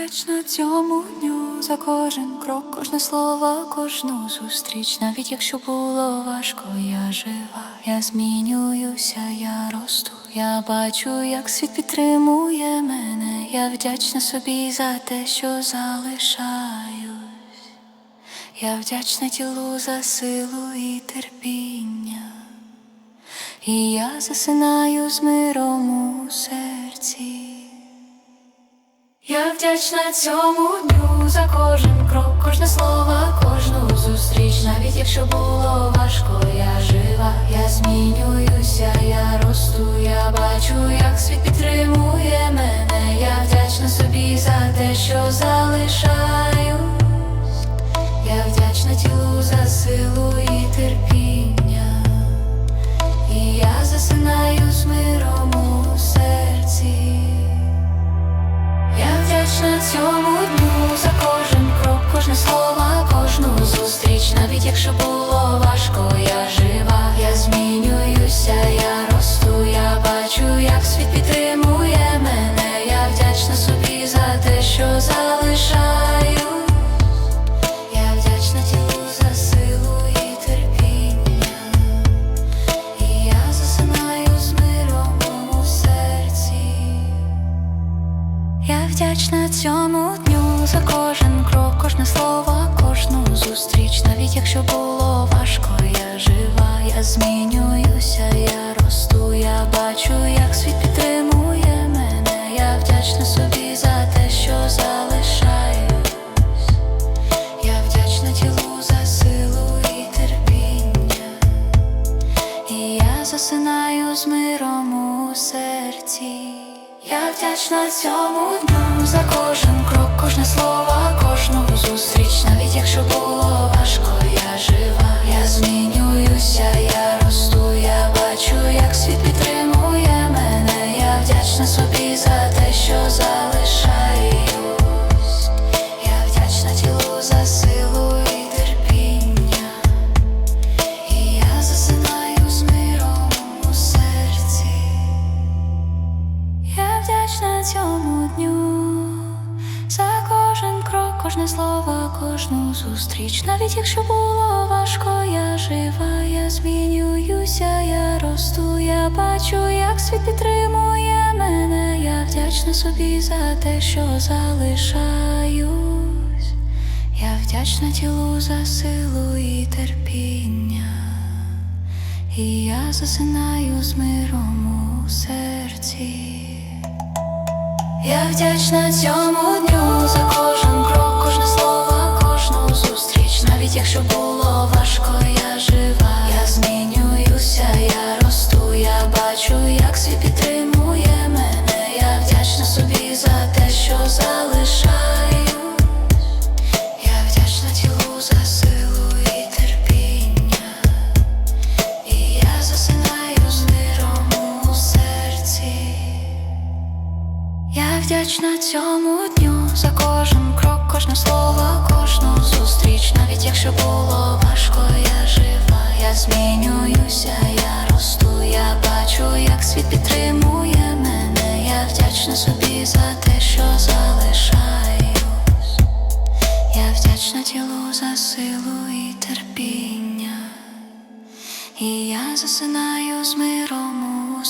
вдячна цьому дню за кожен крок, кожне слово, кожну зустріч. Навіть якщо було важко, я жива, я змінююся, я росту. Я бачу, як світ підтримує мене. Я вдячна собі за те, що залишаюсь. Я вдячна тілу за силу і терпіння. І я засинаю з миром у серці. Вдячна цьому дню за кожен крок, кожне слово, кожну зустріч. Навіть якщо було важко, я жива, я змінююся, я росту, я бачу, як світ підтримує мене. Я вдячна собі за те, що залишаюсь. Було важко, я жива, я змінююся, я росту, я бачу, як світ підтримує мене. Я вдячна собі за те, що залишаю. Я вдячна тілу за силу і терпіння. І я засинаю з миром у серці. Я вдячна цьому дню за кожен крок, кожне слово, кожну зустріч. Навіть якщо з миром у серці. Я вдячна цьому дню за кожен цьому дню за кожен крок, кожне слово, кожну зустріч. Навіть якщо було важко, я жива, я змінююся, я росту, я бачу, як світ підтримує мене. Я вдячна собі за те, що залишаюсь. Я вдячна тілу за силу і терпіння. І я засинаю з миром. Я вдячна цьому дню за кожен крок, кожне слово, кожну зустріч. Навіть якщо було важко, я жива, я змінююся, я росту, я бачу, як світ підтримує мене. Я вдячна собі за те, що залишаю. Вдячна цьому дню за кожен крок, кожне слово, кожну зустріч. Навіть якщо було важко, я жива, я змінююся, я росту, я бачу, як світ підтримує мене. Я вдячна собі за те, що залишаюсь. Я вдячна тілу за силу і терпіння. І я засинаю з миром